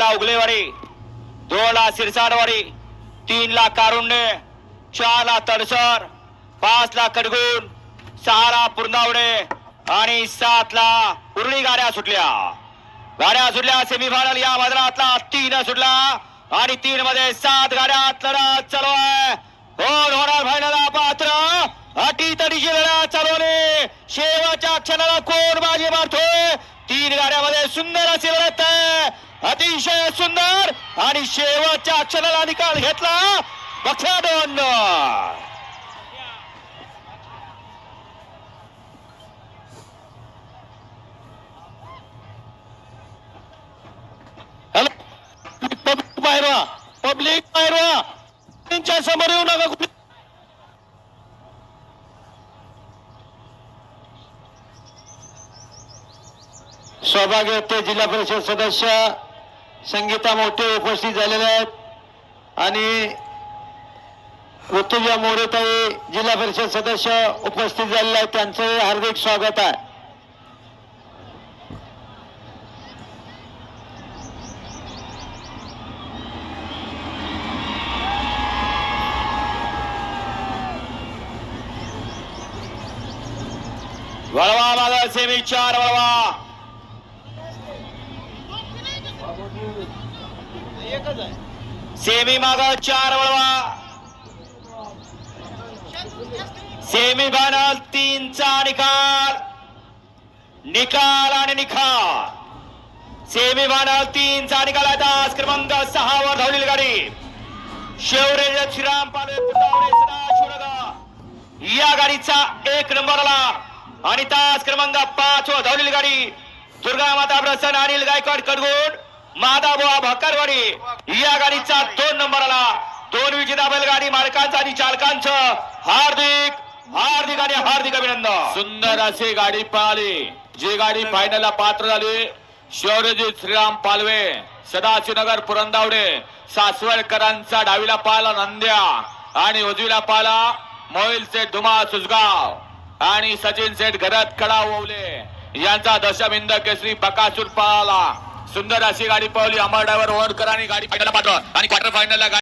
ला उगलेवाडी दोन ला सिरसाडवाडी तीन ला कारुंडे चार ला तडसर पाच ला कडगुण सहा ला पुरंदावडे आणि सात ला उरळी गाड्या सुटल्या. गाड्या सुटल्या सेमीफायनल या मैदानातला तीन सुटला आणि तीन मध्ये सात गाड्यात लढत चालू आहे. कोण होणार फायनल पात्र अटी तडीची लढत चालवली शेवटच्या क्षणाला कोण बाजी मारतोय? तीन गाड्यामध्ये सुंदर अशी लढत आहे. अतिशय सुंदर आणि शेवटच्या अक्षराला निकाल घेतला. बघा दोन. पब्लिक बाहेर व्हा. पब्लिक बाहेर व्हा. त्यांच्यासमोर येऊ नका कुठे. सौभाग्य जिल्हा परिषद सदस्य. संगीता मोठे उपस्थित झालेले आहेत. आणि ऋतुजा मोरेताई जिल्हा परिषद सदस्य उपस्थित झालेले आहेत. त्यांचं हार्दिक स्वागत आहे. वळवा माझा सेमी चार वळवा. सेमी माग चार वळवा. सेमी फायनल तीनचा निकाल. निकाल आणि निकाल सेमी फायनल तीनचा निकाल आहे तास क्रमांक सहा वर धावलेली गाडी. शेवरे श्रीराम पाले या गाडीचा एक नंबर आला. आणि तास क्रमांक पाच वर धावलेली गाडी. दुर्गा माता प्रसन्न अनिल गायकवाड कडगोड मादाबुवा भकरवाडी. या गाडीचा दोन नंबर आला दोन विजेता बैलगाडी मालकांचं आणि चालकांचं. हार्दिक हार्दिक आणि हार्दिक अभिनंदन. सुंदर अशी गाडी पळाली जी गाडी फायनलला पात्र झाली. शौर्यजीत श्रीराम पालवे सदाशिवनगर पुरंदावडे. सासवडकरांचा डावीला पाला नंद्या आणि उजवीला पाला मोहिल सेठ धुमा सुजगाव आणि सचिन सेठ घरात कडा ओवले. यांचा दशमिंद केसरी बकासूर पळाला. सुंदर अशी गाडी पळवली. अमर ड्रायव्हर करा आणि गाडी फायनलला पाठवा. आणि क्वार्टर फायनलला गाडी